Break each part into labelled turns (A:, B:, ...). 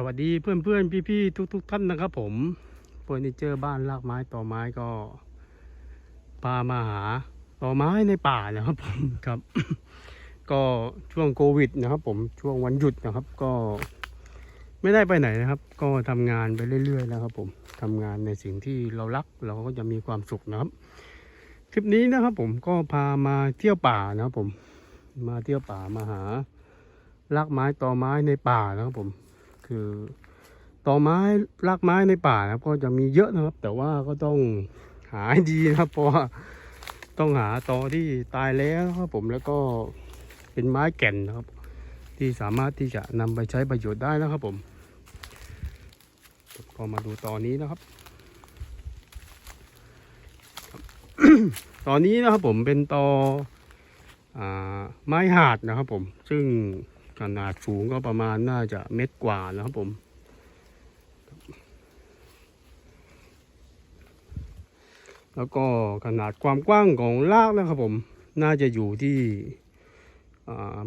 A: สวัสดีเพื่อนเพื่อนพี่พี่ทุกทุกท่านนะครับผมเฟอร์นิเจอร์บ้านรากไม้ต่อไม้ก็พามาหาต่อไม้ในป่านะครับผมครับ ก็ช่วงโควิดนะครับ ผมช่วงวันหยุดนะครับ ก็ไม่ได้ไปไหนนะครับ ก็ทำงานไปเรื่อยๆนะครับ ผมทำงานในสิ่งที่เรารักเราก็จะมีความสุขนะครับ คลิปนี้นะครับ ผมก็พามาเที่ยวป่านะครับ ผมมาเที่ยวป่ามาหารากไม้ต่อไม้ในป่านะครับผม คือต่อไม้รากไม้ในป่านะครับ ก็จะมีเยอะนะครับ แต่ว่าก็ต้องหาดีนะครับ เพราะว่าต้องหาตอที่ตายแล้วครับผมแล้วก็เป็นไม้แก่นนะครับ ที่สามารถที่จะนำไปใช้ประโยชน์ได้นะครับผมก็มาดูตอนนี้นะครับ ตอนนี้นะครับผมเป็นตออไม้หาดนะครับผมซึ่ง ขนาดสูงก็ประมาณน่าจะเม็ดกว่านะครับผม แล้วก็ขนาดความกว้างของรากนะครับผม น่าจะอยู่ที่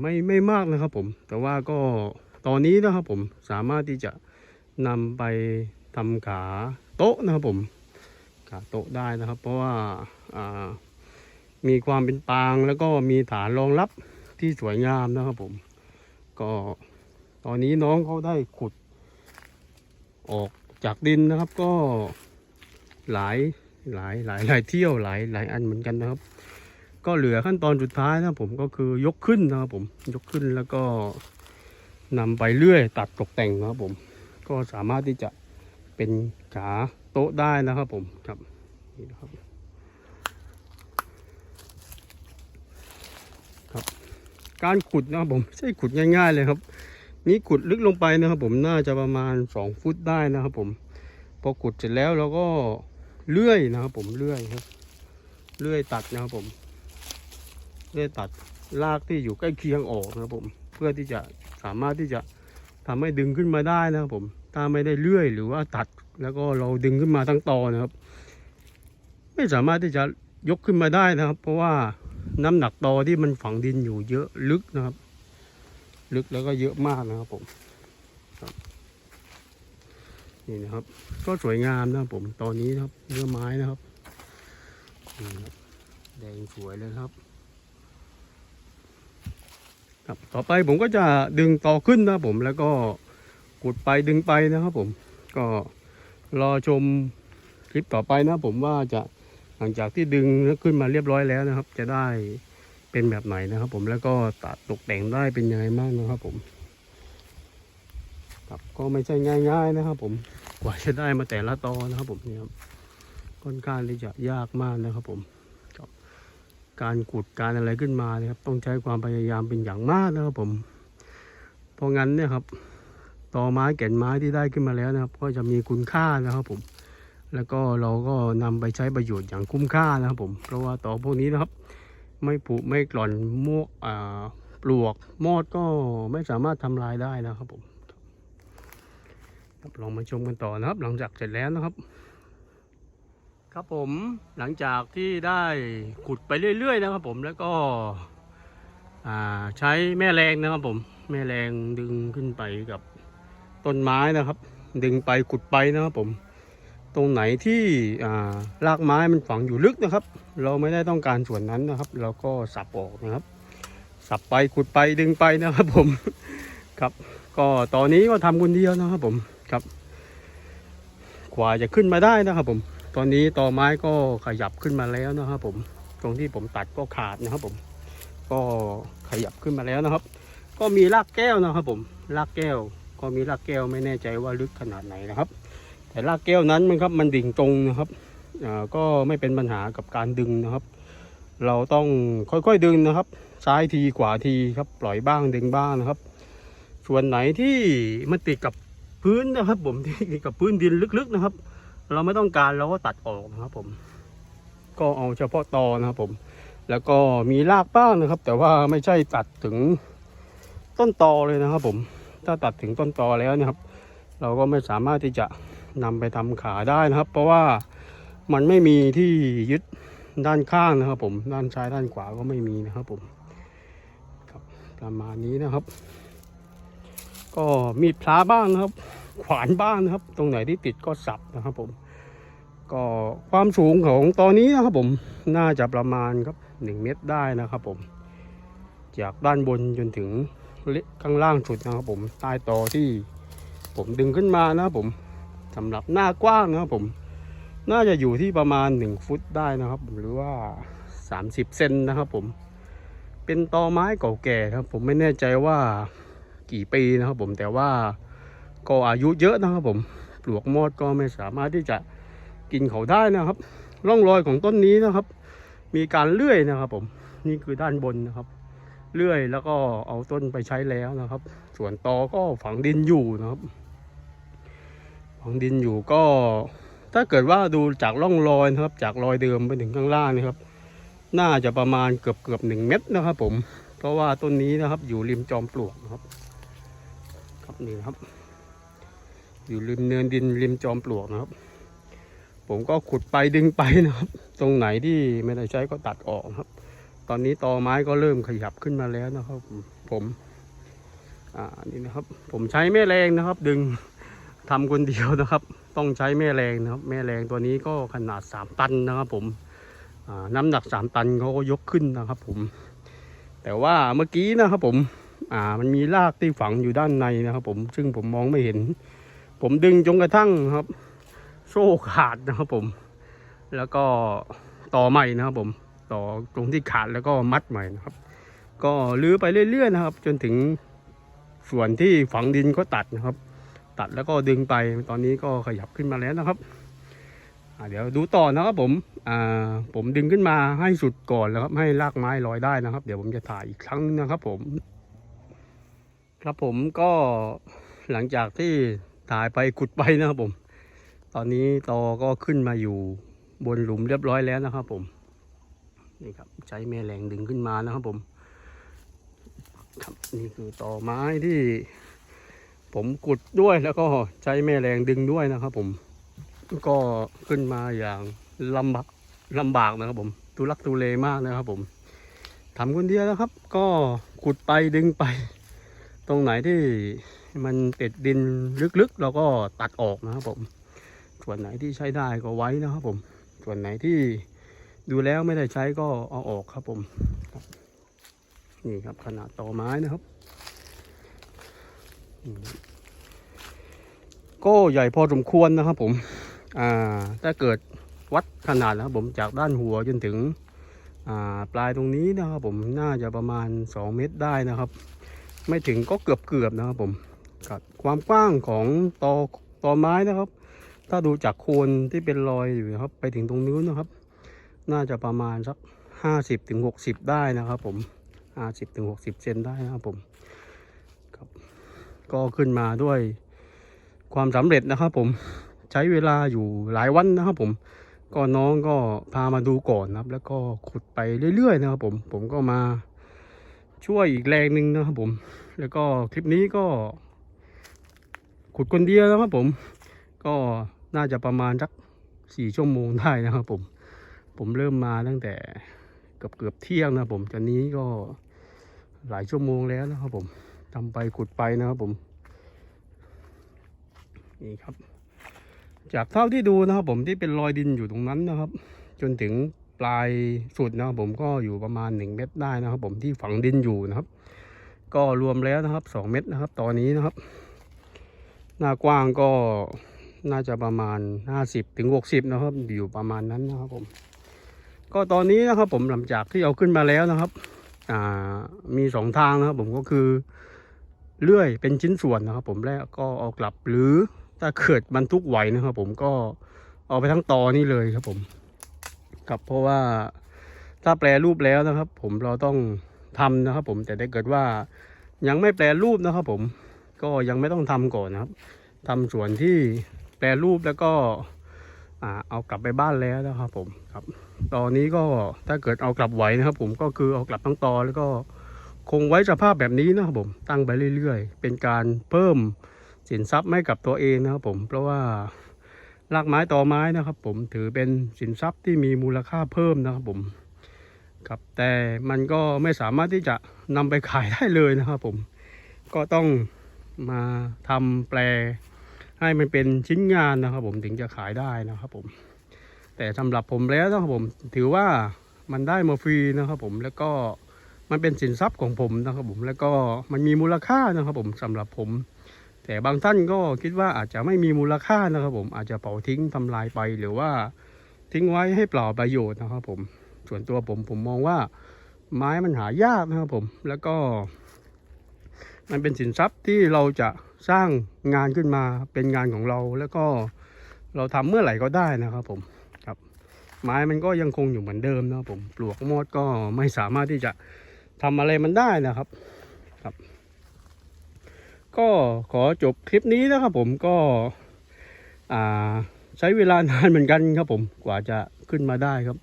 A: ไม่ไม่มากนะครับผม แต่ว่าก็ตอนนี้นะครับผมสามารถที่จะนำไปทำขาโต๊ะนะครับผมขาโต๊ะได้นะครับ เพราะว่าอ่ามีความเป็นปางแล้วก็มีฐานรองรับที่สวยงามนะครับผม ก็ตอนนี้น้องเขาได้ขุด ออกจากดินนะครับก็หลายหลายหลายหลายเที่ยวหลายหลายอันเหมือนกันนะครับ ก็เหลือขั้นตอนสุดท้ายนะผมก็คือยกขึ้นนะครับผมยกขึ้นแล้วก็นำไปเลื่อยตัดตกแต่งนะครับผม ก็สามารถที่จะเป็นขาโต๊ะได้นะครับผมครับนี่นะครับ การขุดนะครับผมไม่ใช่ขุดง่าย ๆ เลยครับ นี่ขุดลึกลงไปนะครับ ผมน่าจะประมาณสองฟุตได้นะครับ ผม พอขุดเสร็จแล้วเราก็เลื่อยนะครับผมเลื่อยครับเลื่อยตัดนะครับผมเลื่อยตัดรากที่อยู่ใกล้เคียงออกนะครับผม เพื่อที่จะสามารถที่จะทำให้ดึงขึ้นมาได้นะครับผมถ้าไม่ได้เลื่อยหรือว่าตัดแล้วก็เราดึงขึ้นมาทั้งตอนะครับ ไม่สามารถที่จะยกขึ้นมาได้นะครับ เพราะว่า น้ำหนักตอที่มันฝังดินอยู่เยอะลึกนะครับ ลึกแล้วก็เยอะมากนะครับผมนี่นะครับ ก็สวยงามนะครับผมตอนนี้นะครับเนื้อไม้นะครับนี่ครับแดงสวยเลยครับ ครับต่อไปผมก็จะดึงต่อขึ้นนะครับผมแล้วก็กดไปดึงไปนะครับผมก็รอชมคลิปต่อไปนะครับผมว่าจะ หลังจากที่ดึงขึ้นมาเรียบร้อยแล้วนะครับ จะได้เป็นแบบไหนนะครับ ผมแล้วก็ตัดตกแต่งได้เป็นยังไงบ้างนะครับ ผมครับก็ไม่ใช่ง่าย ๆนะครับ ผมกว่าจะได้มาแต่ละตอนะครับ ผมนี่ครับค่อนข้างที่จะยากมากนะครับ ผมการขุดการอะไรขึ้นมานะครับ ต้องใช้ความพยายามเป็นอย่างมากนะครับ ผม เพราะงั้นเนี่ยครับตอไม้แก่นไม้ที่ได้ขึ้นมาแล้วนะครับ ก็จะมีคุณค่านะครับ ผม แล้วก็เราก็นำไปใช้ประโยชน์อย่างคุ้มค่านะครับผม เพราะว่าต่อพวกนี้นะครับ ไม่ผุไม่กร่อนมวกอ่าปลวกมอดก็ไม่สามารถทำลายได้นะครับผมลองมาชมกันต่อนะครับ หลังจากเสร็จแล้วนะครับ ครับผมหลังจากที่ได้ขุดไปเรื่อย ๆ นะครับผมแล้วก็ใช้แม่แรงนะครับผม แม่แรงดึงขึ้นไปกับต้นไม้นะครับ ดึงไปขุดไปนะครับผม ตรงไหนที่ารากไม้มันฝังอยู่ลึกนะครับ เราไม่ได้ต้องการส่วนนั้นนะครับ เราก็สับออกนะครับ สับไปขุดไปดึงไปนะครับผมครับ ก็ตอนนี้ก็ทำคนเดียวนะครับผมครับกว่าจะขึ้นมาได้นะครับผม ตอนนี้ต่อไม้ก็ขยับขึ้นมาแล้วนะครับผม ตรงที่ผมตัดก็ขาดนะครับผม ก็ขยับขึ้นมาแล้วนะครับ ก็มีรากแก้วนะครับผม รากแก้ว ก็มีรากแก้วไม่แน่ใจว่าลึกขนาดไหนนะครับ แต่รากแก้วนั้นมันครับมันดิ่งตรงนะครับอ่าก็ไม่เป็นปัญหากับการดึงนะครับ เราต้องค่อยๆดึงนะครับ ซ้ายทีขวาทีครับปล่อยบ้างดึงบ้างนะครับ ส่วนไหนที่มันติดกับพื้นนะครับ ผมที่ติดกับพื้นดินลึกๆนะครับ เราไม่ต้องการเราก็ตัดออกนะครับ ผม ก็เอาเฉพาะตอนะครับ ผม แล้วก็มีรากบ้างนะครับ แต่ว่าไม่ใช่ตัดถึงต้นตอเลยนะครับ ผม ถ้าตัดถึงต้นตอแล้วเนะครับ เราก็ไม่สามารถที่จะ นำไปทำขาได้นะครับ เพราะว่ามันไม่มีที่ยึดด้านข้างนะครับ ผมด้านซ้ายด้านขวาก็ไม่มีนะครับผมครับประมาณนี้นะครับ ก็มีดพลาบ้างนะครับ ขวานบ้างนะครับ ตรงไหนที่ติดก็สับนะครับ ผม ก็ความสูงของตอนนี้นะครับ ผมน่าจะประมาณครับหนึ่งเมตรได้นะครับผมจากด้านบนจนถึงเละข้างล่างสุดนะครับผมใต้ตอที่ผมดึงขึ้นมานะครับผม สำหรับหน้ากว้างนะครับผม น่าจะอยู่ที่ประมาณ 1 ฟุตได้นะครับ หรือว่า 30 เซนนะครับผม เป็นตอไม้เก่าแก่ครับ ผมไม่แน่ใจว่ากี่ปีนะครับผมแต่ว่าก็อายุเยอะนะครับผมปลวกมอดก็ไม่สามารถที่จะกินเขาได้นะครับ ร่องรอยของต้นนี้นะครับ มีการเลื่อยนะครับผมนี่คือด้านบนนะครับ เลื่อยแล้วก็เอาต้นไปใช้แล้วนะครับ ส่วนตอก็ฝังดินอยู่นะครับ ฝังดินอยู่ก็ ถ้าเกิดว่าดูจากร่องรอยนะครับ จากรอยเดิมไปถึงข้างล่างนะครับ น่าจะประมาณเกือบเกือบหนึ่งเมตรนะครับ ผม เพราะว่าต้นนี้นะครับ อยู่ริมจอมปลวกนะครับ ครับนี่นะครับ อยู่ริมเนินดินริมจอมปลวกนะครับ ผมก็ขุดไปดึงไปนะครับ ตรงไหนที่ไม่ได้ใช้ก็ตัดออกครับ ตอนนี้ตอไม้ก็เริ่มขยับขึ้นมาแล้วนะครับ ผมอ่านี่นะครับ ผมใช้แม่แรงนะครับ ดึง ทำคนเดียวนะครับ ต้องใช้แม่แรงนะครับ แม่แรงตัวนี้ก็ขนาด 3 ตันนะครับผมน้ำหนัก 3 ตันเขาก็ยกขึ้นนะครับ ผม แต่ว่าเมื่อกี้นะครับผมอ่ามันมีรากที่ฝังอยู่ด้านในนะครับ ผมซึ่งผมมองไม่เห็น ผมดึงจนกระทั่งครับ โซ่ขาดนะครับผม แล้วก็ต่อใหม่นะครับผม ต่อตรงที่ขาดแล้วก็มัดใหม่นะครับ ก็ลื้อไปเรื่อยๆนะครับ จนถึงส่วนที่ฝังดินก็ตัดนะครับ ตัดแล้วก็ดึงไปตอนนี้ก็ขยับขึ้นมาแล้วนะครับเดี๋ยวดูต่อนะครับผมผมดึงขึ้นมาให้สุดก่อนแล้วครับให้รากไม้ลอยได้นะครับ เดี๋ยวผมจะถ่ายอีกครั้งนะครับ ผม ครับผมก็หลังจากที่ถ่ายไปขุดไปนะครับผม ตอนนี้ตอก็ขึ้นมาอยู่บนหลุมเรียบร้อยแล้วนะครับ ผมนี่ครับใช้แม่แรงดึงขึ้นมานะครับผมครับนี่คือตอไม้ที่ ผมกุดด้วยแล้วก็ใช้แม่แรงดึงด้วยนะครับผมก็ขึ้นมาอย่างลำบากลำบากนะครับผมทุลักทุเลมากนะครับผมทำคนเดียวนะครับ ก็ขุดไปดึงไป ตรงไหนที่มันติดดินลึกๆ เราก็ตัดออกนะครับผม ส่วนไหนที่ใช้ได้ก็ไว้นะครับผม ส่วนไหนที่ดูแล้วไม่ได้ใช้ก็เอาออกครับผม นี่ครับขนาดต่อไม้นะครับ ก็ใหญ่พอสมควรนะครับผม อ่า ถ้าเกิดวัดขนาดนะครับผมจากด้านหัวจนถึง อ่า ปลายตรงนี้นะครับผมน่าจะประมาณ 2 เมตรได้นะครับ ไม่ถึงก็เกือบเกือบๆนะครับผมกับความกว้างของตอตอไม้นะครับ ถ้าดูจากโคนที่เป็นรอยอยู่นะครับ ไปถึงตรงนู้นนะครับ น่าจะประมาณสักห้าสิบถึงหกสิบได้นะครับผมห้าสิบถึงหกสิบเซนได้นะครับผม ก็ขึ้นมาด้วยความสำเร็จนะครับผมใช้เวลาอยู่หลายวันนะครับผมก็น้องก็พามาดูก่อนนะครับ แล้วก็ขุดไปเรื่อยๆนะครับผมผมก็มาช่วยอีกแรงหนึ่งนะครับผม แล้วก็คลิปนี้ก็ ขุดคนเดียวนะครับผม ก็น่าจะประมาณสักสี่ชั่วโมงได้นะครับผม ผมเริ่มมาตั้งแต่เกือบเกือบเที่ยงนะครับผมตอนนี้ก็หลายชั่วโมงแล้วนะครับผม ทำไปขุดไปนะครับผม นี่ครับ จากเท่าที่ดูนะครับผมที่เป็นรอยดินอยู่ตรงนั้นนะครับ จนถึงปลายสุดนะครับผมก็อยู่ประมาณหนึ่งเมตรได้นะครับ ผมที่ฝังดินอยู่นะครับ ก็รวมแล้วนะครับสองเมตรนะครับ ตอนนี้นะครับ หน้ากว้างก็น่าจะประมาณ 50ถึง60 นะครับ อยู่ประมาณนั้นนะครับผม ก็ตอนนี้นะครับผมหลังจากที่เอาขึ้นมาแล้วนะครับ อ่ามีสองทางนะครับผมก็คือ เลื่อยเป็นชิ้นส่วนนะครับผมแล้วก็เอากลับหรือถ้าเกิดบรรทุกไหวนะครับผมก็เอาไปทั้งตอนี่เลยครับผมครับเพราะว่าถ้าแปลรูปแล้วนะครับ ผมเราต้องทำนะครับ ผมแต่ถ้าเกิดว่ายังไม่แปลรูปนะครับ ผมก็ยังไม่ต้องทำก่อนนะครับทำส่วนที่แปรรูปแล้วก็เอากลับไปบ้านแล้วนะครับผมครับ ตอนนี้ก็ถ้าเกิดเอากลับไหวนะครับ ผมก็คือเอากลับทั้งตอแล้วก็ คงไว้สภาพแบบนี้นะครับผมตั้งไปเรื่อยๆ เป็นการเพิ่มสินทรัพย์ให้กับตัวเองนะครับผมเพราะว่ารากไม้ต่อไม้นะครับ ผมถือเป็นสินทรัพย์ที่มีมูลค่าเพิ่มนะครับผมครับแต่มันก็ไม่สามารถที่จะนำไปขายได้เลยนะครับผมก็ต้องมาทำแปลให้มันเป็นชิ้นงานนะครับผมถึงจะขายได้นะครับผม แต่สำหรับผมแล้วนะครับผมถือว่ามันได้มาฟรีนะครับผมแล้วก็ มันเป็นสินทรัพย์ของผมนะครับผมแล้วก็มันมีมูลค่านะครับผมสำหรับผม แต่บางท่านก็คิดว่าอาจจะไม่มีมูลค่านะครับผมอาจจะเผาทิ้งทำลายไปหรือว่าทิ้งไว้ให้เปล่าประโยชน์นะครับผมส่วนตัวผมผมมองว่าไม้มันหายากนะครับผมแล้วก็ มันเป็นสินทรัพย์ที่เราจะสร้างงานขึ้นมาเป็นงานของเราแล้วก็เราทำเมื่อไหร่ก็ได้นะครับผมครับ ไม้มันก็ยังคงอยู่เหมือนเดิมนะครับผมปลวกมอดก็ไม่สามารถที่จะ ทำอะไรมันได้นะครับครับ ก็ขอจบคลิปนี้นะครับผมก็ใช้เวลานานเหมือนกันครับผมกว่าจะขึ้นมาได้ครับ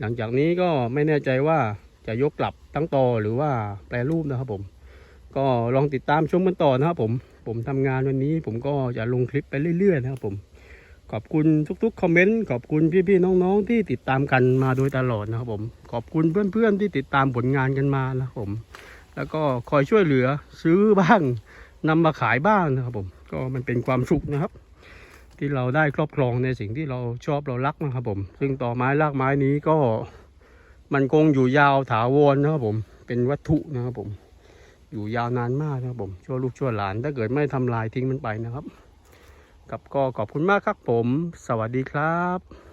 A: หลังจากนี้ก็ไม่แน่ใจว่าจะยกกลับทั้งตอหรือว่าแปรรูปนะครับผม ก็ลองติดตามชมกันต่อนะครับผมผมทำงานวันนี้ผมก็จะลงคลิปไปเรื่อยๆนะครับผม ขอบคุณทุกๆคอมเมนต์ขอบคุณพี่ๆน้องๆที่ติดตามกันมาโดยตลอดนะครับผม ขอบคุณเพื่อนๆที่ติดตามผลงานกันมานะครับผม แล้วก็คอยช่วยเหลือซื้อบ้างนำมาขายบ้างนะครับผม ก็มันเป็นความสุขนะครับ ที่เราได้ครอบครองในสิ่งที่เราชอบเรารักนะครับผม ซึ่งต่อไม้รากไม้นี้ก็มันคงอยู่ยาวถาวรนะครับผม เป็นวัตถุนะครับผม อยู่ยาวนานมากนะครับผมชั่วลูกชั่วหลานถ้าเกิดไม่ทำลายทิ้งมันไปนะครับ กับก็ขอบคุณมากครับผม สวัสดีครับ